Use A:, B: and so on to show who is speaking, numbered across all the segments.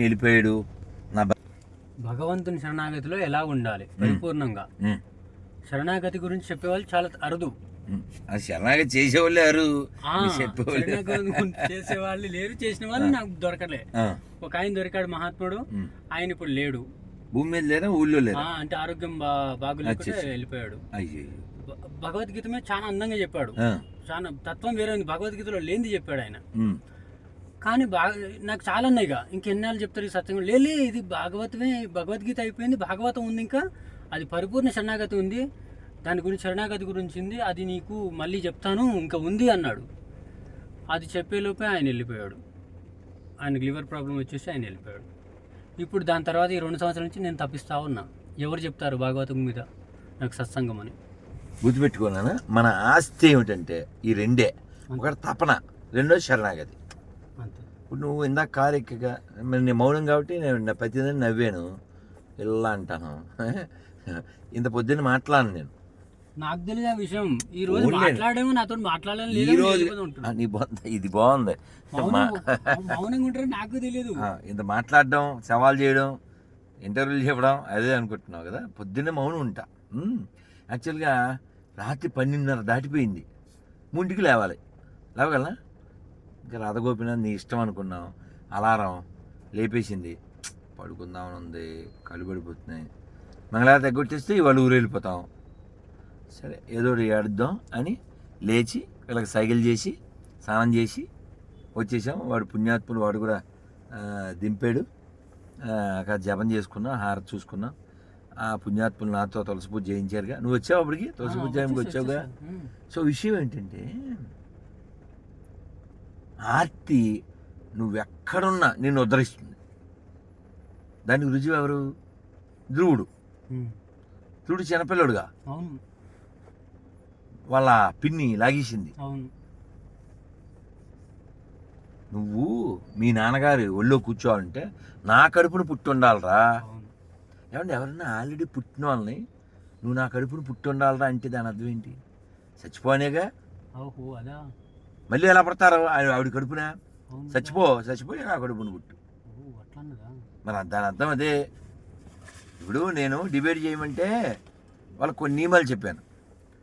A: వెళ్ళిపోయాడు నా
B: భగవంతుని శరణాగతిలో ఎలా ఉండాలి? పరిపూర్ణంగా. శరణాగతి గురించి చెప్పేవాళ్ళు చాలా అరుదు.
A: అది శరణాగతి చేసేవాళ్ళు
B: ఆ,
A: చెప్పేవాళ్ళు.
B: చేసేవాళ్ళు లేరు చేసిన వాళ్ళు నాకు దొరకలే. ఒక ఆయన దొరికాడు మహాత్ముడు. ఆయన ఇప్పుడు లేడు.
A: భూమి మీద లేరా ఊళ్ళో లేరా
B: అంటే ఆరోగ్యం బా బాగులేకుంటే
A: అచ్చచ్చ.
B: వెళ్ళిపోయాడు. భగవద్గీత మీద చాలా అందంగా చెప్పాడు. చాలా తత్వం వేరే భగవద్గీతలో లేనిది చెప్పాడు ఆయన. కానీ బాగా నాకు చాలా ఉన్నాయి ఇక ఇంకెన్నాళ్ళు చెప్తారు ఈ సత్యం లేలే ఇది భాగవతమే భగవద్గీత అయిపోయింది భాగవతం ఉంది ఇంకా. అది పరిపూర్ణ శరణాగతి ఉంది. దాని గురించి శరణాగతి గురించి ఉంది అది నీకు మళ్ళీ చెప్తాను ఇంకా ఉంది అన్నాడు. అది చెప్పేలోపే ఆయన వెళ్ళిపోయాడు. ఆయనకు లివర్ ప్రాబ్లం వచ్చేసి ఆయన వెళ్ళిపోయాడు. ఇప్పుడు దాని తర్వాత ఈ రెండు సంవత్సరాల నుంచి నేను తప్పిస్తా ఉన్నా. ఎవరు చెప్తారు భాగవతం మీద? నాకు సత్సంగం అని.
A: గుర్తుపెట్టుకున్నాను మన ఆస్తి ఏమిటంటే ఈ రెండే. ఒకటి తపన రెండో శరణాగతి. ఇప్పుడు నువ్వు ఇందాక కారు ఎక్కగా మరి నేను మౌనం కాబట్టి నేను నా ప్రతిదాన్ని నవ్వాను. ఇలా అంటాను. ఇంత పొద్దున్న మాట్లాడను నేను.
B: నాకు తెలియదు ఆ విషయం. ఈ రోజు. మాట్లాడేమో నాతో మాట్లాడాలని
A: ఈ రోజు నీ బాగుంది ఇది బాగుంది.
B: మౌనంగా ఉంటారని నాకు తెలియదు
A: ఇంత మాట్లాడడం సవాల్ చేయడం ఇంటర్వ్యూలు చెప్పడం అదే అనుకుంటున్నావు కదా? పొద్దున్నే మౌనం ఉంటా. యాక్చువల్గా రాత్రి పన్నెండున్నర దాటిపోయింది. ముంటికి లేవాలి. లేవగలనా? ఇంకా రాధగోపినాథ్ నీ ఇష్టం అనుకున్నాం అలారం లేపేసింది. పడుకుందామని ఉంది. కళ్ళు పడిపోతున్నాయి. మంగళవారం తగ్గొట్టేస్తే ఇవాళ ఊరు వెళ్ళిపోతాం. సరే ఏదో ఏడుద్దాం అని లేచి వీళ్ళకి సైకిల్ చేసి స్నానం చేసి వచ్చేసాం. వాడు పుణ్యాత్ముడు వాడు కూడా దింపాడు. అక్కడ జపం చేసుకున్నాం హారతి చూసుకున్నాం. ఆ పుణ్యాత్ములు నాతో తులసి పూజ చేయించారుగా. నువ్వు వచ్చావు అప్పటికి? తులసి పూజ వచ్చావుగా? సో విషయం ఏంటంటే ఆర్తి నువ్వెక్కడున్నా నిన్ను ఉద్ధరిస్తుంది. దానికి రుజువు ఎవరు ధ్రువుడు ధ్రువుడు చిన్నపిల్లడుగా. వాళ్ళ పిన్ని లాగేసింది. నువ్వు మీ నాన్నగారు ఒళ్ళో కూర్చోవాలంటే నా కడుపును పుట్టి ఉండాలిరా ఏమంటే ఎవరన్నా ఆల్రెడీ పుట్టిన వాళ్ళని నువ్వు నా కడుపును పుట్టి ఉండాలిరా అంటే దాని అర్థం ఏంటి? చచ్చిపోనేగా
B: ఓహో అదా?
A: మళ్ళీ ఎలా పడతారు? ఆవి- ఆవిడ కడుపున? చచ్చిపో చచ్చిపోయి నా కడుపును పుట్టు. మరి దాని అర్థం అదే. ఇప్పుడు నేను డిబేట్ చేయమంటే వాళ్ళకి కొన్ని నియమాలు చెప్పాను.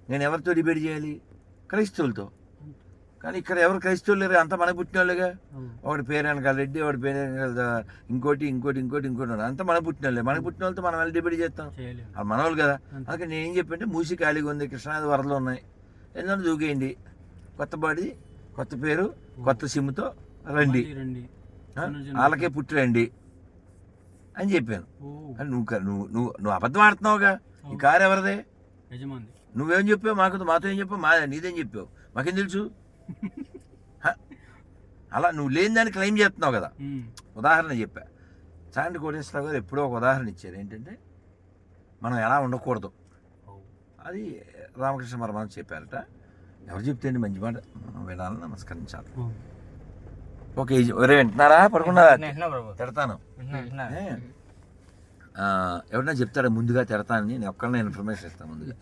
A: నేను ఎవరితో డిబేట్ చేయాలి? క్రైస్తవులతో. కానీ ఇక్కడ ఎవరు క్రైస్తవులు లేరు? అంతా మన పుట్టిన వాళ్ళేగా ఒకటి పేరు రెడ్డి ఒకటి పేరు ఇంకోటి ఇంకోటి ఇంకోటి ఇంకోటి. అంతా మన పుట్టిన వాళ్ళే మన పుట్టిన వాళ్ళతో మనం వెళ్ళి డిబేట్ చేస్తాం? అది మనవాళ్ళు కదా.
B: అంతే.
A: అందుకే నేను ఏం చెప్పంటే మూసి ఖాళీగా ఉంది. కృష్ణాది వరదలు ఉన్నాయి. ఏంటంటే దూకేయండి. కొత్త బాడీ కొత్త పేరు కొత్త సిమ్తో రండి. వాళ్ళకే పుట్టి రండి. అని చెప్పాను. నువ్వు నువ్వు నువ్వు నువ్వు అబద్ధం ఆడుతున్నావుగా? ఈ కారు ఎవరిదే? నువ్వేం చెప్పావు? మాకు మాతో ఏం చెప్పావు? మా నీదేం చెప్పావు? మాకేం తెలుసు? అలా నువ్వు లేని దాన్ని క్లెయిమ్ చేస్తున్నావు కదా. ఉదాహరణ చెప్పా. చాండి కోటేశ్వరరావు గారు ఎప్పుడో ఒక ఉదాహరణ ఇచ్చారు. ఏంటంటే మనం ఎలా ఉండకూడదు. అది రామకృష్ణ పరమాత్మ చెప్పారట. ఎవరు చెప్తే మంచి మాట. మనం వినాలని నమస్కరించాలి. ఓకే ఒరే వింటున్నారా? పడుకున్నారా? తిడతాను. ఎవరన్నా చెప్తారా? ముందుగా తిడతానని నేను ఒక్కడనే ఇన్ఫర్మేషన్ ఇస్తాను ముందుగా.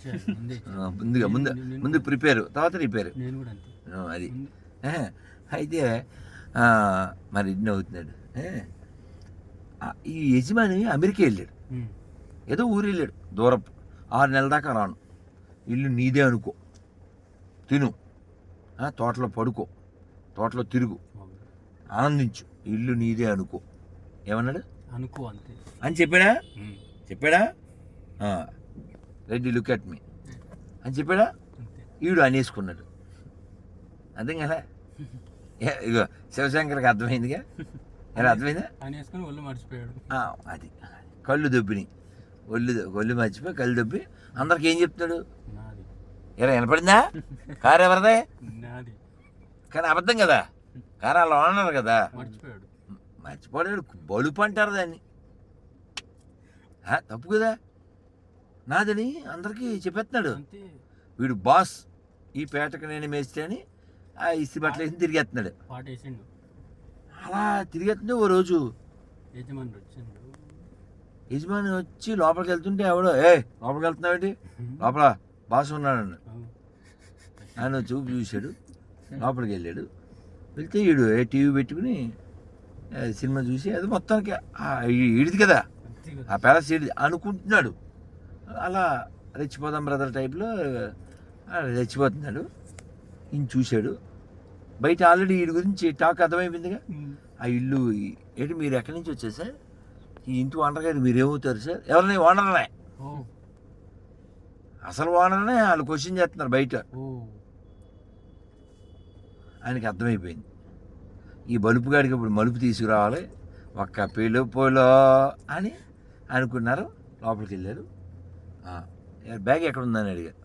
A: ముందుగా ముందు ముందు ప్రిపేర్. తర్వాత రిపేర్. అది. అయితే మరి ఇన్ని అవుతున్నాడు. ఈ యజమాని అమెరికా వెళ్ళాడు. ఏదో ఊరు వెళ్ళాడు. దూరం. ఆరు నెలల దాకా రాను. ఇల్లు నీదే అనుకో. తిను. తోటలో పడుకో. తోటలో తిరుగు. ఆనందించు. ఇల్లు నీదే అనుకో. ఏమన్నాడు?
B: అనుకో అంతే.
A: అని చెప్పాడా. చెప్పాడా? రెడ్డి లుక్ అట్ మీ అని చెప్పాడా? ఈడు అనేసుకున్నాడు. అర్థం కదా? ఇగో శివశంకర్కి అర్థమైందిగా? ఎలా అర్థమైందా?
B: ఆయన వేసుకొని ఒళ్ళు మర్చిపోయాడు.
A: అది. కళ్ళు దొబ్బిని ఒళ్ళు ఒళ్ళు మర్చిపోయి కళ్ళు దొబ్బి అందరికి ఏం చెప్తాడు ఎలా వినపడిందా? కారు ఎవరిదే? కానీ అబద్ధం కదా? కారు అలా ఉన్నారు కదా?
B: మర్చిపోయాడు.
A: మర్చిపోయాడు బలుపు అంటారు దాన్ని. తప్పు కదా? నాదని అందరికీ చెప్పేస్తున్నాడు. వీడు బాస్. ఈ పేటకు నేను మేస్తే అని ఆ ఇస్త్రీ బట్టలు వేసి తిరిగేస్తున్నాడు. అలా తిరిగేస్తుంటే ఓ రోజు
B: యజమాని
A: వచ్చి లోపలికి వెళ్తుంటే ఎవడో ఏ లోపలికి వెళ్తున్నావేంటి? లోపల. బాస్
B: ఉన్నాడన్న
A: ఆయన చూపు చూశాడు లోపలికి వెళ్ళాడు. వెళ్తే వీడు ఏ టీవీ పెట్టుకుని సినిమా చూసి అది మొత్తానికి ఈడిది కదా. ఆ ప్యాలెస్ ఈడిది అనుకుంటున్నాడు. అలా రెచ్చిపోదాం బ్రదర్ టైప్లో రెచ్చిపోతున్నాడు. ఈయన చూశాడు. బయట ఆల్రెడీ వీడి గురించి టాక్ అర్థమైపోయిందిగా. ఆ ఇల్లు ఏంటి మీరు ఎక్కడి నుంచి వచ్చారు సార్? ఈ ఇంటి ఓనర్ గారు మీరేమవుతారు సార్? ఎవరిని? ఓనర్నే. అసలు ఓనర్నే వాళ్ళు క్వశ్చన్ చేస్తున్నారు బయట. ఆయనకి అర్థమైపోయింది. ఈ బలుపు గాడికి ఇప్పుడు మలుపు తీసుకురావాలి. ఒక్క పిలుపులో అని అనుకున్నారు. లోపలికి వెళ్ళారు. బ్యాగ్ ఎక్కడ ఉందని అడిగారు.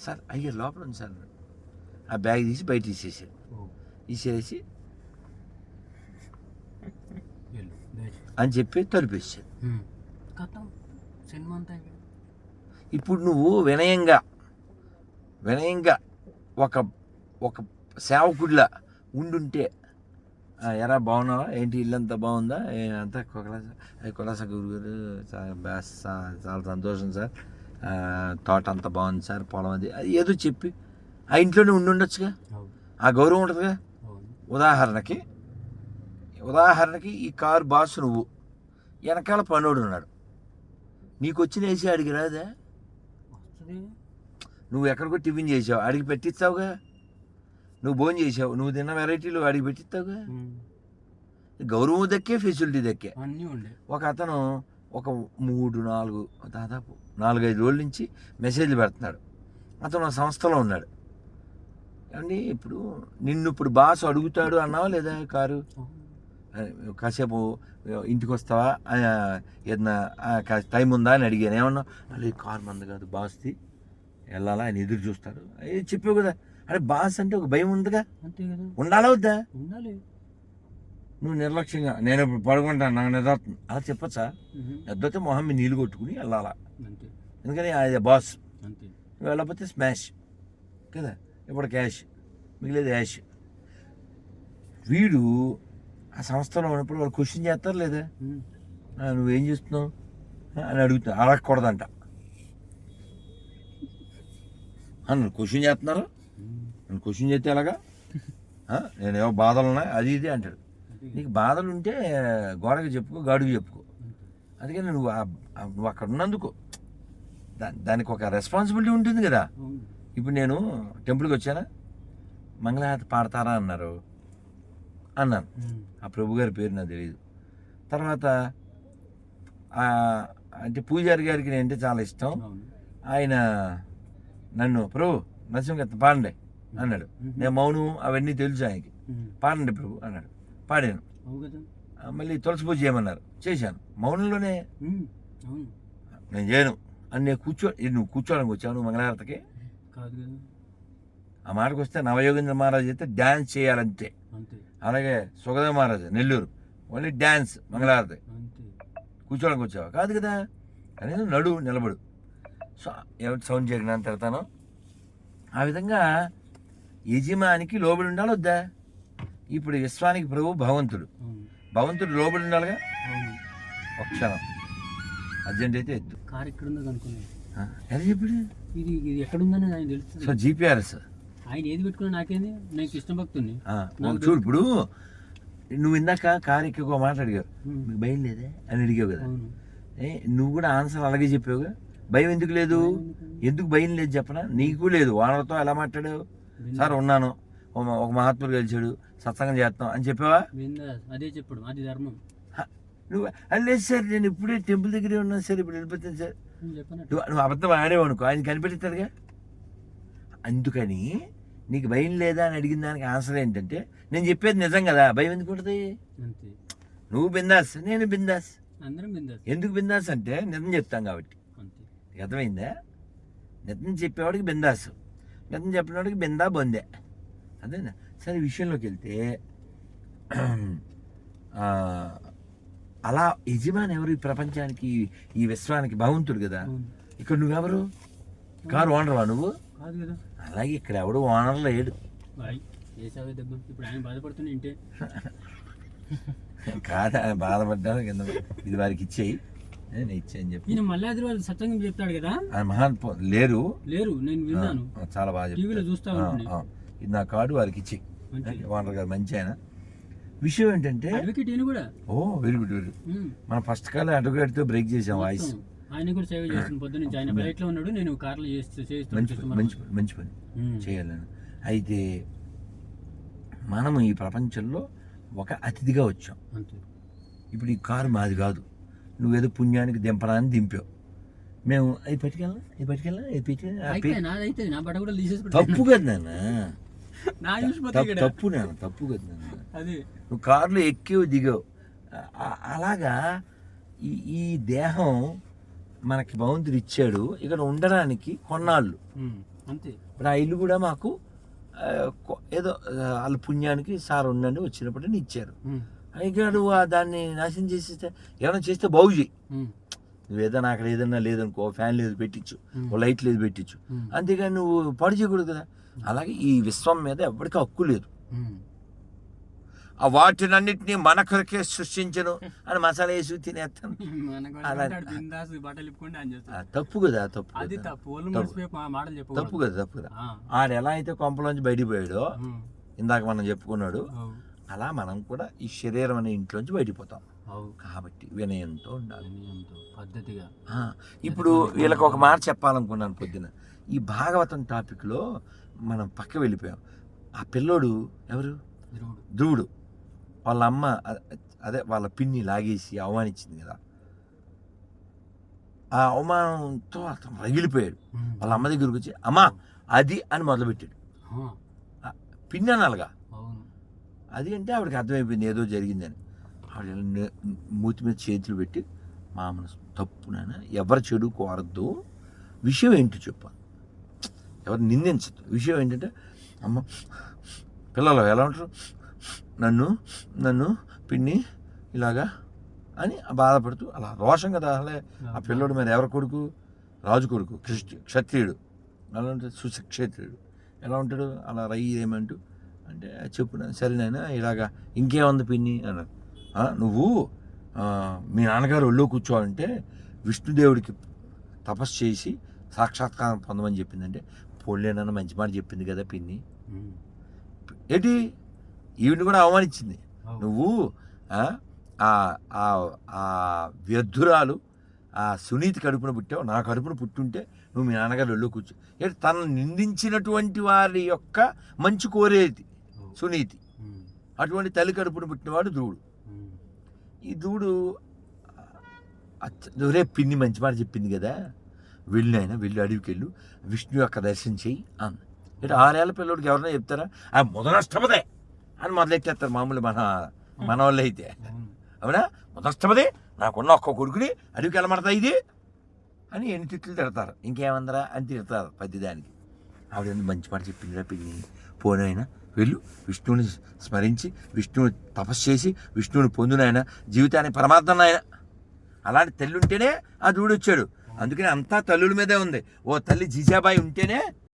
A: సార్ అయ్యో లోపల ఉంది సార్. ఆ బ్యాగ్ తీసి బయట తీసేసాడు
B: ఓ.
A: తీసేసి. అని చెప్పి.
B: కథం సినిమా అంతా.
A: ఇప్పుడు నువ్వు వినయంగా వినయంగా ఒక ఒక సేవకుడిలా ఉండుంటే ఎరా బాగున్నావా? ఏంటి ఇల్లు అంతా బాగుందా అంతా కులాస ఏ, కులాస గురుగారు చాలా చాలా సంతోషం సార్. తోట అంతా బాగుంది సార్ పొలం అది అది ఏదో చెప్పి ఆ ఇంట్లోనే ఉండి ఉండొచ్చుగా? ఆ గౌరవం ఉంటుందిగా? ఉదాహరణకి ఉదాహరణకి ఈ కారు బాస్ నువ్వు వెనకాల పనోడు ఉన్నాడు. నీకు వచ్చిన వేసి అడిగి రాదా?
B: వస్తుంది.
A: నువ్వు ఎక్కడికో టిఫిన్ చేసావు అడిగి పెట్టిస్తావుగా? నువ్వు భోజనం చేసావు నువ్వు తిన్న వెరైటీలు అడిగి పెట్టిస్తావుగా. గౌరవం దక్కే ఫెసిలిటీ దక్కే.
B: అన్నీ ఉండే.
A: ఒక అతను ఒక మూడు నాలుగు దాదాపు నాలుగైదు రోజుల నుంచి మెసేజ్లు పెడుతున్నాడు. అతను సంస్థలో ఉన్నాడు. ఏమండి ఇప్పుడు నిన్ను ఇప్పుడు బాస్ అడుగుతాడు అన్నావా లేదా కారు. కాసేపు ఇంటికి వస్తావా ఏదన్నా టైం ఉందా అని అడిగాను ఏమన్నా అలా కారు మంది కాదు బాస్ది వెళ్ళాలా ఆయన ఎదురు చూస్తాడు ఏ చెప్పావు కదా అరే బాస్ అంటే ఒక భయం ఉందిగా ఉండాలా వద్దా
B: ఉండాలి
A: నువ్వు నిర్లక్ష్యంగా నేను ఇప్పుడు పడుకుంటాను నాకు నిద్ర. అలా చెప్పచ్చా. నిద్రతో మొహం మీద నీళ్ళు కొట్టుకుని వెళ్ళాలా ఎందుకని అది బాస్ వెళ్ళకపోతే స్మాష్ కదా ఇప్పుడు క్యాష్ మిగిలేదు యాష్ వీడు ఆ సంస్థలో ఉన్నప్పుడు వాళ్ళు క్వశ్చన్ చేస్తారు లేదా?
B: ఉమ్.
A: "ఆ, నువ్వేం చేస్తున్నావు? అని అడుగుతున్నా అడగకూడదంట. అన్నారు క్వశ్చన్ చేస్తున్నారు. నన్ను క్వశ్చన్ చేస్తే ఎలాగా? నేను ఏవో బాధలు ఉన్నాయి. అది ఇది అంటాడు. నీకు బాధలు ఉంటే గోడకి చెప్పుకో గాడుకు చెప్పుకో. అందుకని నువ్వు నువ్వు అక్కడ ఉన్నందుకు. దా దానికి ఒక రెస్పాన్సిబిలిటీ ఉంటుంది కదా. ఇప్పుడు నేను టెంపుల్కి వచ్చానా? మంగళహారతి పాడతారా అన్నారు. అన్నాను. ఆ ప్రభు గారి పేరు నాకు తెలియదు తర్వాత అంటే పూజారి గారికి నేనంటే చాలా ఇష్టం. ఆయన నన్ను ప్రభు నరసింహ పాడండి అన్నాడు. నేను మౌనం అవన్నీ తెలుసు ఆయనకి. పాడండి ప్రభు అన్నాడు. పాడాను. మళ్ళీ తులసి పూజ చేయమన్నారు. చేశాను. మౌనంలోనే నేను చేయను. అని నేను కూర్చో నువ్వు కూర్చోడానికి వచ్చావు నువ్వు మంగళహారతికి? ఆ మాటకు వస్తే నవయోగేంద్ర మహారాజ్ అయితే డ్యాన్స్ చేయాలంతే.
B: అంతే.
A: అలాగే సుగదేవ మహారాజ్ నెల్లూరు. ఓన్లీ డ్యాన్స్ మంగళహారతి.
B: అంతే.
A: కూర్చోడానికి వచ్చావు? కాదు కదా. కనీసం నడు నిలబడు. సో సౌండ్ చేయకుండా తిడతాను ఆ విధంగా యజమానికి లోబడి ఉండాలి వద్దా? ఇప్పుడు విశ్వానికి ప్రభు భగవంతుడు. భగవంతుడు లోబడి ఉండాలిగా? ఒక క్షణం. అర్జెంట్ అయితే
B: కార్ ఎక్కడ
A: ఆ, ఎలా చెప్పాడు?
B: ఇది ఇది ఎక్కడ ఉందని తెలుస్తుంది.
A: సో జీపీఆర్ఎస్
B: ఆయన ఏది పెట్టుకున్నా నాకేంది? నేను కృష్ణ భక్తుని
A: చూడు ఇప్పుడు నువ్వు ఇందాక కారు ఎక్కి ఒక మాట అడిగావు.
B: ఉమ్.
A: మీకు భయం లేదే అని అడిగావు కదా. ఏ నువ్వు కూడా ఆన్సర్ అలాగే చెప్పావుగా? భయం ఎందుకు లేదు? ఎందుకు భయం లేదు చెప్పనా? నీకు లేదు. వాళ్ళతో ఎలా మాట్లాడావు? సార్ ఉన్నాను. ఒక- మహాత్ముడు కలిసాడు సత్సంగం చేస్తాం అని చెప్పావా?
B: అదే చెప్పడు. అది ధర్మం.
A: నువ్వు అది లేదు సార్. నేను ఇప్పుడే టెంపుల్ దగ్గరే ఉన్నాను సార్. ఇప్పుడు వెళ్ళిపోతాను సార్.
B: నువ్వు
A: అబద్ధం ఆడేవు అనుకో. ఆయన కనిపెడతాడుగా అందుకని నీకు భయం లేదా అని అడిగిన దానికి ఆన్సర్ ఏంటంటే నేను చెప్పేది నిజం కదా భయం ఎందుకు ఉంటుంది? నువ్వు బిందాస్ నేను బిందాస్. ఎందుకు బిందాస్ అంటే నిజం చెప్తాం కాబట్టి. అర్థమైందా? నిజం చెప్పేవాడికి బిందాసు నిజం చెప్పినవాడికి బిందా బొందే. అదేనా సరే విషయంలోకి వెళ్తే అలా యజమాని ఎవరు ఈ ప్రపంచానికి ఈ విశ్వానికి భగవంతుడు కదా? ఇక్కడ నువ్వెవరు? కారు ఓనర్వా నువ్వు? అలాగే ఇక్కడ ఎవడు ఓనర్ లేడు.
B: ఇప్పుడు ఆయన బాధపడుతున్నా ఇంటే.
A: కాదు ఆయన బాధపడ్డాను కింద ఇది వారికి ఇచ్చేయి. నేను ఇచ్చేయని చెప్పి.
B: ఈయన మల్లాద్రి వాళ్ళు సత్సంగం చెప్తాడు కదా?
A: ఆయన మహాన్ లేరు.
B: లేరు నేను విన్నాను.
A: చాలా బాగా
B: టీవీలో. చూస్తా.
A: ఇది నా కార్డు వారికి ఇచ్చి. ఓనర్ గారు మంచి ఆయన. విషయం ఏంటంటే
B: కూడా.
A: Oh very good very. మనం ఫస్ట్ కాల్ అడ్వకేట్తో బ్రేక్ చేసాం వాయిస్.
B: ఆయన కూడా సేవ చేసిన పొద్దు నుంచి ఆయన బైక్లో ఉన్నాడు? నేను కార్లో చేస్తూ
A: మంచి మంచి పని. చేయాలని. అయితే మనము ఈ ప్రపంచంలో ఒక అతిథిగా వచ్చాం. ఇప్పుడు ఈ కారు మాది కాదు. నువ్వేదో పుణ్యానికి దింపడానికి దింపావు. మేము అవి పట్టుకెళ్ళా అవి పట్టుకెళ్ళా తప్పు కదా నాన్న. తప్పు నాన్న తప్పు కదా నాన్న.
B: అది.
A: నువ్వు కారులో ఎక్కివు దిగావు. అలాగా ఈ ఈ దేహం మనకి భగవంతుడు ఇచ్చాడు ఇక్కడ ఉండడానికి కొన్నాళ్ళు.
B: అంతే
A: ఇప్పుడు ఆ ఇల్లు కూడా మాకు ఏదో వాళ్ళ పుణ్యానికి సార్ ఉండండి వచ్చినప్పుడు ఇచ్చారు
B: ఉమ్.
A: ఇక నువ్వు ఆ దాన్ని నాశనం చేసేస్తే ఏమైనా చేస్తే బాగు చేయి
B: ఉమ్.
A: నువ్వు ఏదైనా అక్కడ ఏదైనా లేదనుకో ఫ్యాన్ లేదు పెట్టించు. ఓ లైట్ లేదు పెట్టించు. అంతేగాని నువ్వు పాడు చేయకూడదు కదా అలాగే ఈ విశ్వం మీద ఎవరికి హక్కు లేదు. ఆ వాటినన్నిటినీ మన కొరకే సృష్టించను అని మసాలా వేసి తినేస్తాను. తప్పు కదా తప్పు.
B: తప్పు.
A: కదా తప్పు కదా. ఆడు ఎలా అయితే కొంపలోంచి బయటికి పోయాడో ఇందాక మనం చెప్పుకున్నాడు అలా మనం కూడా ఈ శరీరం అనే ఇంట్లోంచి బయటికి పోతాం. కాబట్టి వినయంతో ఉండాలి.
B: పద్ధతిగా.
A: ఇప్పుడు వీళ్ళకి ఒక మాట చెప్పాలనుకున్నాను పొద్దున. ఈ భాగవతం టాపిక్లో మనం పక్క వెళ్ళిపోయాం. ఆ పిల్లోడు ఎవరు?
B: ధ్రువుడు
A: వాళ్ళ అమ్మ అదే వాళ్ళ పిన్ని లాగేసి అవమానించింది కదా. ఆ అవమానంతో అతను రగిలిపోయాడు. వాళ్ళ అమ్మ దగ్గరికి వచ్చి అమ్మా అది అని మొదలుపెట్టాడు. పిన్ని అనాలిగా.
B: అవును.
A: అది అంటే ఆవిడకి అర్థమైపోయింది ఏదో జరిగిందని. ఆవిడ మూతి మీద చేతులు పెట్టి మా మనసు తప్పు నాన్న ఎవరు చెడు కోరద్దు. విషయం ఏంటి చెప్పు. ఎవరు నిందించదు విషయం ఏంటంటే అమ్మ పిల్లలు ఎలా ఉంటారు? నన్ను నన్ను పిన్ని ఇలాగా అని బాధపడుతూ అలా రోషం కదా అసలే. ఆ పిల్లోడు మీద ఎవరి కొడుకు? రాజు కొడుకు కృష్ణ క్షత్రియుడు. ఎలా ఉంటాడు సుక్షత్రియుడు. ఎలా ఉంటాడు? అలా రై ఏమంటూ అంటే చెప్పు నాన్న, సరే నాయన ఇలాగా ఇంకేముంది పిన్ని? అన్నారు. "ఆ, నువ్వు మీ నాన్నగారు ఒళ్ళో కూర్చోవాలంటే విష్ణుదేవుడికి తపస్సు చేసి సాక్షాత్కారం పొందమని చెప్పిందంటే పోలేనన్న మంచి మాట చెప్పింది కదా పిన్ని. ఏంటి? ఈవిని కూడా అవమానించింది. నువ్వు ఆ, వ్యర్థురాలు ఆ సునీతి కడుపున పుట్టావు. నా కడుపున పుట్టుంటే నువ్వు మీ నాన్నగారు ఒళ్ళో కూర్చో. ఏంటి తనను నిందించినటువంటి వారి యొక్క మంచి కోరేది. సునీతి. అటువంటి తల్లి కడుపున పుట్టినవాడు ధ్రువుడు. ఈ ధ్రువుడు అచ్చ- రే పిన్ని మంచి మాట చెప్పింది కదా. వెళ్ళు ఆయన వెళ్ళి అడవికి వెళ్ళు విష్ణు యొక్క దర్శనం చెయ్యి అన్న ఇటు ఆరేళ్ళ పిల్లడికి ఎవరైనా చెప్తారా? ఆ మొదనష్టపదే అని మొదలెట్టేస్తారు మామూలు మన మన వాళ్ళు అయితే.
B: అవును.
A: మొదనష్టపదే నాకున్న ఒక్క కొడుకుని అడవికి వెళ్ళమడతా ఇది? అని ఎన్ని తిట్లు తిడతారు. ఇంకేమందరా అని తిడతారు ప్రతిదానికి. ఆవిడ మంచి మాట చెప్పిందిరా పిల్లి పోనైనా వెళ్ళు. విష్ణువుని స్మరించి విష్ణువుని తపస్సు చేసి విష్ణువుని పొందినాయన జీవితానికి పరమార్థం ఆయన అలాంటి తల్లి ఉంటేనే ఆ దూడు వచ్చాడు అందుకని అంతా తల్లుల మీదే ఉంది. ఓ తల్లి జీజాబాయి ఉంటేనే